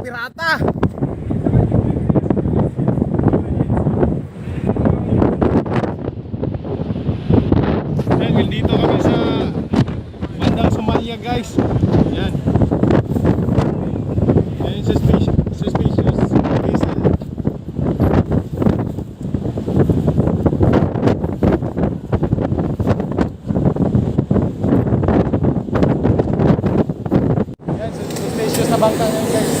pirata. Yan, dito kami sa bandang Somalia guys. Yan. Yan suspicious, suspicious vessel. Yan, suspicious na bangka yan guys.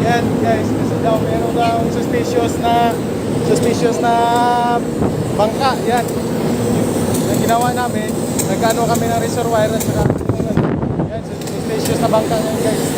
Yan guys, kasi daw meron daw suspicious na suspicious na bangka. Yan. Yung ginawa namin, nagkano kami ng reservoir at saka yan, suspicious na bangka yan guys.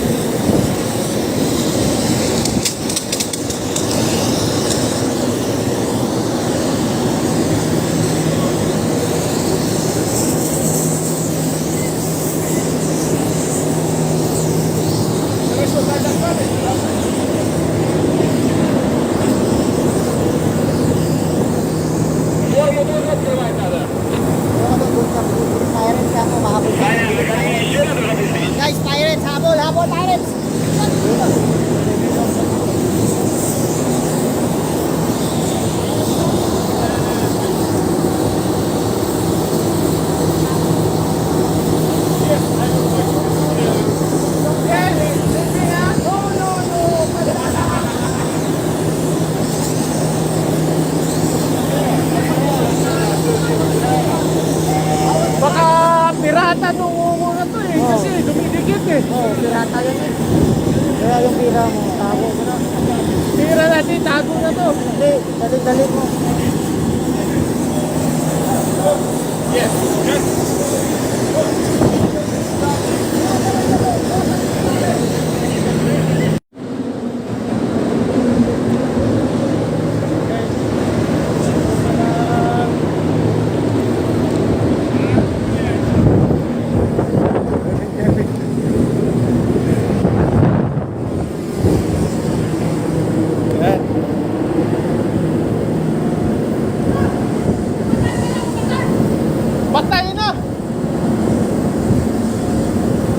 Guys, pirates, habol, habol, pirates! Baka pirata nung mga to eh, kasi dumidikit eh. Oo, oh, pirata yun eh. Kaya yung pira mo, tago ko na. Tira natin, tago na to. Hindi, dali-dali mo. Yan. Patay na!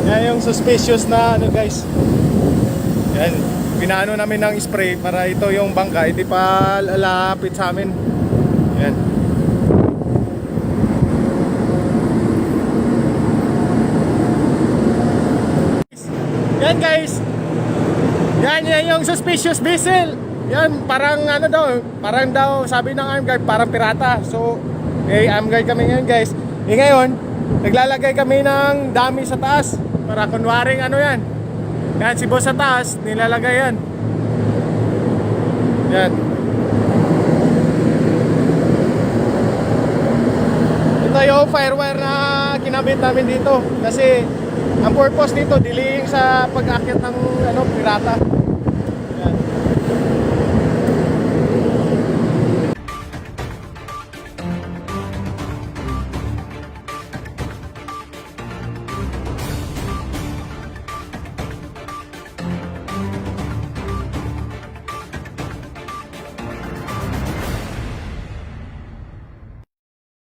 Yan yung suspicious na ano guys. Yan. Pinaano namin ng spray para ito yung bangka hindi pa lalapit sa amin. Yan. Yan guys. Yan, yan yung suspicious vessel. Yan, parang ano daw, parang daw sabi ng arm guard, parang pirata. So, eh, arm guard kami ngayon guys. Eh ngayon, naglalagay kami ng dami sa taas. Para kunwaring ano yan. Yan, si boss sa taas, nilalagay yan. Yan. Ito yung firewire na kinabit namin dito. Kasi, ang purpose dito, delaying sa pag-akit ng ano, pirata.